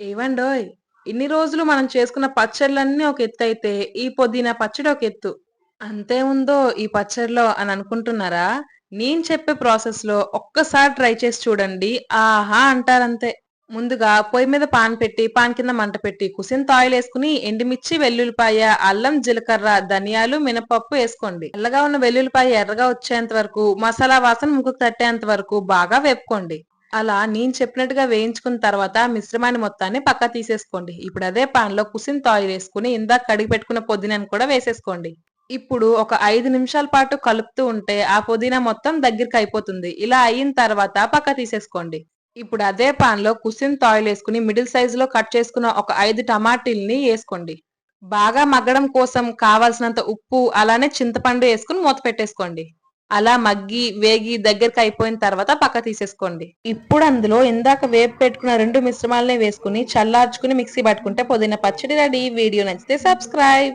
ఏవండోయ్ ఇన్ని రోజులు మనం చేసుకున్న పచ్చళ్ళన్నీ ఒక ఎత్తు అయితే ఈ పుదీనా పచ్చడి ఒక ఎత్తు. అంతే ఉందో ఈ పచ్చడిలో అని అనుకుంటున్నారా? నేను చెప్పే ప్రాసెస్లో ఒక్కసారి ట్రై చేసి చూడండి. ఆహా అంటారంతే. ముందుగా పొయ్యి మీద పాన్ పెట్టి పాన్ కింద మంట పెట్టి కుసింత ఆయిల్ వేసుకుని ఎండుమిర్చి వెల్లుల్లిపాయ అల్లం జీలకర్ర ధనియాలు మినపప్పు వేసుకోండి. తెల్లగా ఉన్న వెల్లుల్లిపాయ ఎర్రగా వచ్చేంత వరకు మసాలా వాసన ముక్కుకు తట్టేంత వరకు బాగా వేపుకోండి. అలా నేను చెప్పినట్టుగా వేయించుకున్న తర్వాత మిశ్రమాన్ని మొత్తాన్ని పక్క తీసేసుకోండి. ఇప్పుడు అదే పాన్లో కుసిన్ ఆయిల్ వేసుకుని ఇందాక కడిగి పెట్టుకున్న పుదీనాను కూడా వేసేసుకోండి. ఇప్పుడు ఒక ఐదు నిమిషాల పాటు కలుపుతూ ఉంటే ఆ పుదీనా మొత్తం దగ్గరికి అయిపోతుంది. ఇలా అయిన తర్వాత పక్క తీసేసుకోండి. ఇప్పుడు అదే పాన్లో కుసిన్ ఆయిల్ వేసుకుని మిడిల్ సైజ్లో కట్ చేసుకున్న ఒక ఐదు టమాటీల్ని వేసుకోండి. బాగా మగ్గడం కోసం కావాల్సినంత ఉప్పు అలానే చింతపండు వేసుకుని మూత పెట్టేసుకోండి. అలా మగ్గి వేగి దగ్గరికి అయిపోయిన తర్వాత పక్క తీసేసుకోండి. ఇప్పుడు అందులో ఇందాక వేపు పెట్టుకున్న రెండు మిశ్రమాలనే వేసుకుని చల్లార్చుకుని మిక్సీ పట్టుకుంటే పుదీనా పచ్చడి రెడీ. వీడియో నచ్చితే సబ్స్క్రైబ్